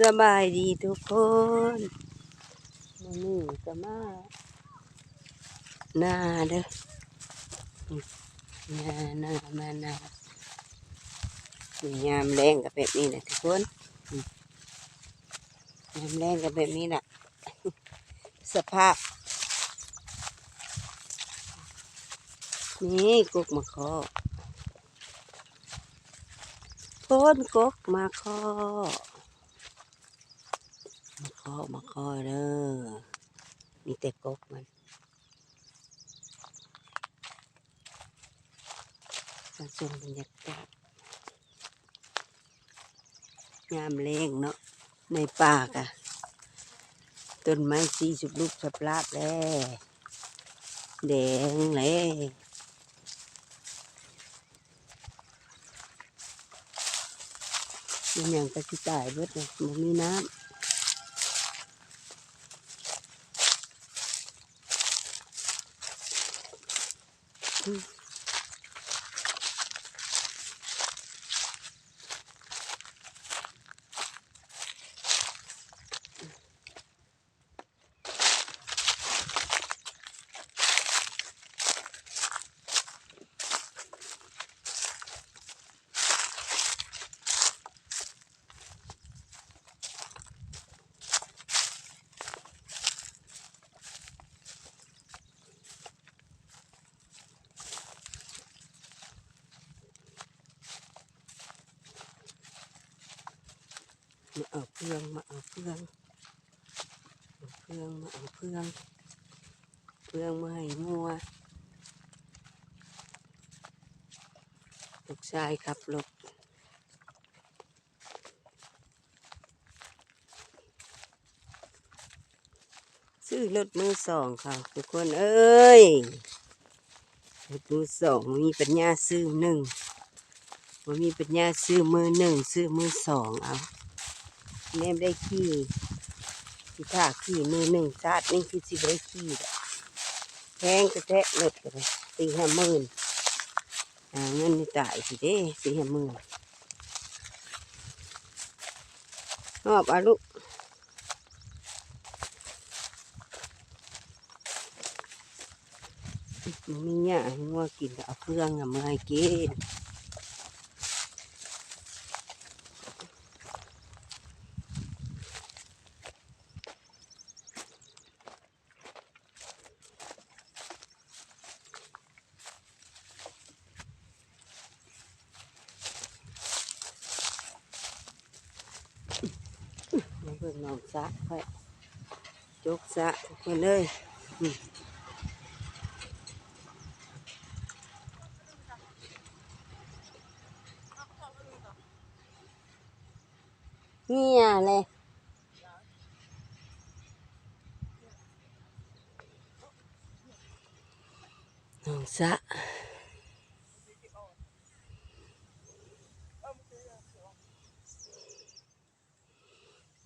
สบายดีทุกคนมานี่ก็มาหน้าเด้อหน้าหน้ามาหน้านี่ยามแรงกับแบบนี้นะทุกคนยามแรงกับแบบนี้น่ะ สภาพ นี่กุกมาคอพ้นกุกมาคอ มาเคาะมาเคาะเด้อมีแต่กกมันมาชมบรรยากาศยามแรงเนาะในป่ากอะต้นไม้สีสุบลูกสับลาบแล้วแดงเลยมันยังกระสิตายเบิดเลยมันมีน้ำ Mm-hmm. มาเอาเครื่องมาเอาเครื่องเอาเพื่องมาเอาเครื่องเครื่องมาให้มัวลูกชายขับรถซื้อรถมือสองค่ะทุกคนเอ้ยรถมือสองมีปัญญาซื้อหนึ่งมันมีปัญญาซื้อมือหนึ่งซื้อมือสองเอา แม่ได้ขี่ที่ท่าขี่มือหนึ่งชาตินี่คือสิบได้ขี่ดอกแพงกระแทะรถกันเลยสี่ห้าหมื่นเงินนี่ายสิเด้สี่ห้าหมื่นหอบอาลูกมันมีเนี่ยงัวกินก็เอาเครื่องอะมาให้กิน มาเบิ่งน้องสะค่อยจกสะไปเลยอืมเนี่ยเลยน้องสะ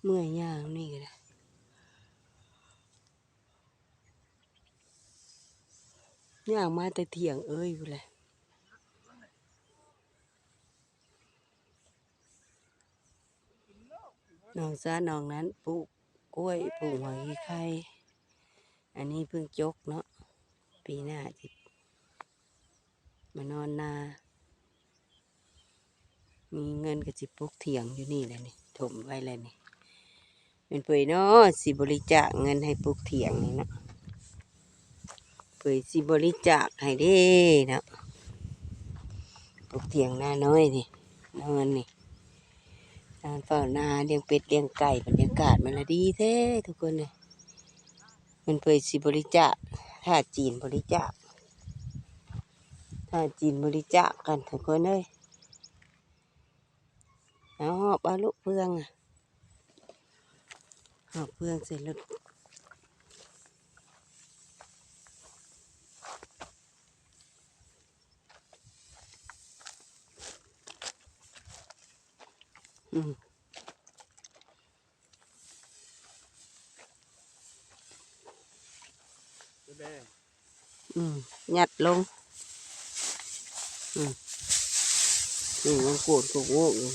เมื่อยย่าง นี่ก็ได้ย่างมาแต่เถียงเอ้ยอยู่เลยน้องซาน้องนั้นปลูกกล้วยปลูกหอยไข่ อันนี้เพิ่งจกเนาะ ปีหน้าจิมานอนนา มีเงินก็จิปลูกเถียงอยู่นี่แหละนี่ ถมไว้เลยนี่ เป็นเปยเนาะสิบริจาคเงินให้ปลูกเถียงนี่เนาะเปยสิบริจาคให้เด้เนาะปลูกเถียงหน้าน้อยนี่นอนนี่นอนเฝ้านาเลี้ยงเป็ดเลี้ยงไก่บรรยากาศมันละดีแท้ทุกคนเลยมันเปยสิบริจาคถ้าจีนบริจาคถ้าจีนบริจาคกันทุกคนเลยเอาบาลูกเพื่องอะ หอกเพื่องเสร็จหลุดอืมอืมหยัดลง อืมนี่ยังโกนกุกโวกอยู่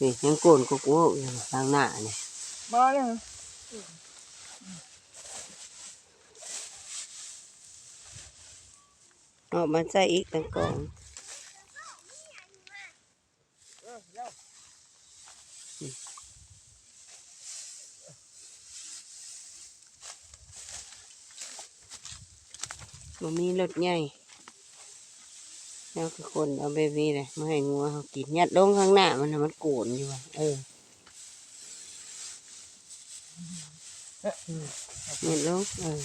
นี่ยังโกนกุกโวกอยู่ทางหน้าเนี่ย Bò đấy hả? Ừ. Ờ, mà chạy ít tăng còn. mà mi lột nhảy nó cái cuộn ở baby này mà hành ngua kín nhặt đông khang nạ mà nó mất cuộn như vậy ừ nhìn luôn ừ.